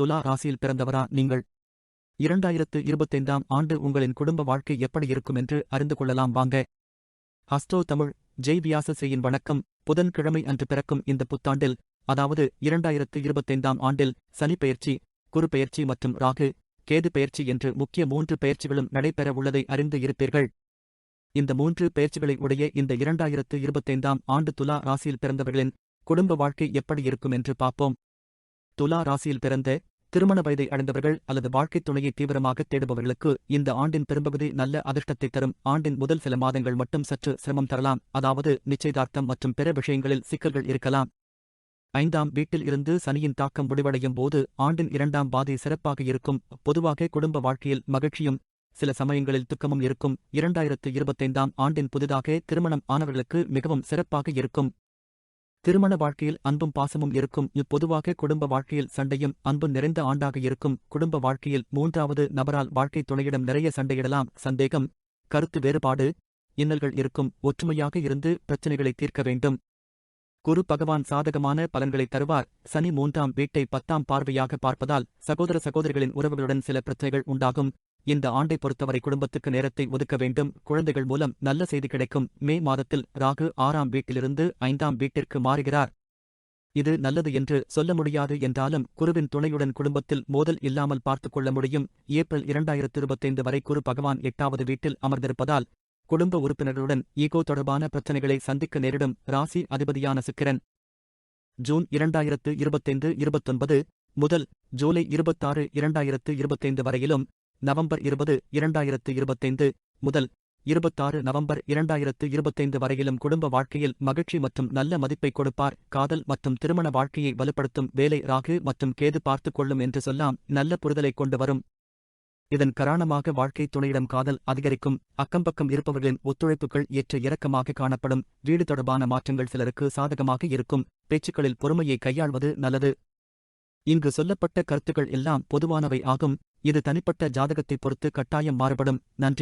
துலா ராசியில் பிறந்தவரா நீங்கள்? இரண்டாயிரத்து இருபத்தைந்தாம் ஆண்டு உங்களின் குடும்ப வாழ்க்கை எப்படி இருக்கும் என்று அறிந்து கொள்ளலாம் வாங்க. ஹஸ்டோ தமிழ் ஜெய் வியாசசேயின் வணக்கம். புதன்கிழமை அன்று பிறக்கும் இந்த புத்தாண்டில் அதாவது இரண்டாயிரத்து இருபத்தைந்தாம் ஆண்டில் சனி பெயர்ச்சி குரு பெயர்ச்சி மற்றும் ராகு கேது பெயர்ச்சி என்று முக்கிய மூன்று பெயர்ச்சிகளும் நடைபெற உள்ளதை அறிந்து இருப்பீர்கள். இந்த மூன்று பெயர்ச்சிகளை உடைய இந்த இரண்டாயிரத்து இருபத்தைந்தாம் ஆண்டு துலா ராசியில் பிறந்தவர்களின் குடும்ப வாழ்க்கை எப்படி இருக்கும் என்று பார்ப்போம். துலா ராசியில் பிறந்த திருமண வயதை அடைந்தவர்கள் அல்லது வாழ்க்கைத் துணையை தீவிரமாக தேடுபவர்களுக்கு இந்த ஆண்டின் பெரும்பகுதி நல்ல அதிர்ஷ்டத்தை தரும். ஆண்டின் முதல் சில மாதங்கள் மட்டும் சற்று சிரமம் தரலாம். அதாவது நிச்சயதார்த்தம் மற்றும் பிற விஷயங்களில் சிக்கல்கள் இருக்கலாம். ஐந்தாம் வீட்டில் இருந்து சனியின் தாக்கம் முடிவடையும் போது ஆண்டின் இரண்டாம் பாதை சிறப்பாக இருக்கும். பொதுவாக குடும்ப வாழ்க்கையில் மகிழ்ச்சியும் சில சமயங்களில் துக்கமும் இருக்கும். இரண்டாயிரத்து இருபத்தைந்தாம் ஆண்டின் புதிதாக திருமணம் ஆனவர்களுக்கு மிகவும் சிறப்பாக இருக்கும். திருமண வாழ்க்கையில் அன்பும் பாசமும் இருக்கும். இப்பொதுவாக குடும்ப வாழ்க்கையில் சண்டையும் அன்பும் நிறைந்த ஆண்டாக இருக்கும். குடும்ப வாழ்க்கையில் மூன்றாவது நபரால் வாழ்க்கை துணையிடம் நிறைய சண்டையிடலாம். சந்தேகம் கருத்து வேறுபாடு இன்னல்கள் இருக்கும். ஒற்றுமையாக இருந்து பிரச்சனைகளை தீர்க்க வேண்டும். குரு பகவான் சாதகமான பலன்களை தருவார். சனி மூன்றாம் வீட்டை பத்தாம் பார்வையாக பார்ப்பதால் சகோதர சகோதரிகளின் உறவுகளுடன் சில பிரச்சனைகள் உண்டாகும். இந்த ஆண்டை பொறுத்தவரை குடும்பத்துக்கு நேரத்தை ஒதுக்க வேண்டும். குழந்தைகள் மூலம் நல்ல செய்தி கிடைக்கும். மே மாதத்தில் ராகு ஆறாம் வீட்டிலிருந்து ஐந்தாம் வீட்டிற்கு மாறுகிறார். இது நல்லது என்று சொல்ல முடியாது என்றாலும் குருவின் துணையுடன் குடும்பத்தில் மோதல் இல்லாமல் பார்த்துக் கொள்ள முடியும். ஏப்ரல் இரண்டாயிரத்து இருபத்தைந்து வரை குரு பகவான் எட்டாவது வீட்டில் அமர்ந்திருப்பதால் குடும்ப உறுப்பினர்களுடன் ஈகோ தொடர்பான பிரச்சனைகளை சந்திக்க நேரிடும். ராசி அதிபதியான சுக்கிரன். ஜூன் இரண்டாயிரத்து இருபத்தைந்து இருபத்தொன்பது முதல் ஜூலை இருபத்தாறு இரண்டாயிரத்து இருபத்தைந்து வரையிலும் நவம்பர் இருபது இரண்டாயிரத்து இருபத்தைந்து முதல் இருபத்தாறு நவம்பர் இரண்டாயிரத்து இருபத்தைந்து வரையிலும் குடும்ப வாழ்க்கையில் மகிழ்ச்சி மற்றும் நல்ல மதிப்பை கொடுப்பார். காதல் மற்றும் திருமண வாழ்க்கையை வலுப்படுத்தும் வேலை ராகு மற்றும் கேது பார்த்துக் கொள்ளும் என்று சொல்லாம் நல்ல புரிதலை கொண்டு வரும். இதன் காரணமாக வாழ்க்கை துணையிடம் காதல் அதிகரிக்கும். அக்கம்பக்கம் இருப்பவர்களின் ஒத்துழைப்புகள் ஏற்ற இறக்கமாக காணப்படும். வீடு தொடர்பான மாற்றங்கள் சிலருக்கு சாதகமாக இருக்கும். பேச்சுக்களில் பொறுமையை கையாள்வது நல்லது. இங்கு சொல்லப்பட்ட கருத்துக்கள் எல்லாம் பொதுவானவை ஆகும். இது தனிப்பட்ட ஜாதகத்தை பொறுத்து கட்டாயம் மாறுபடும். நன்றி.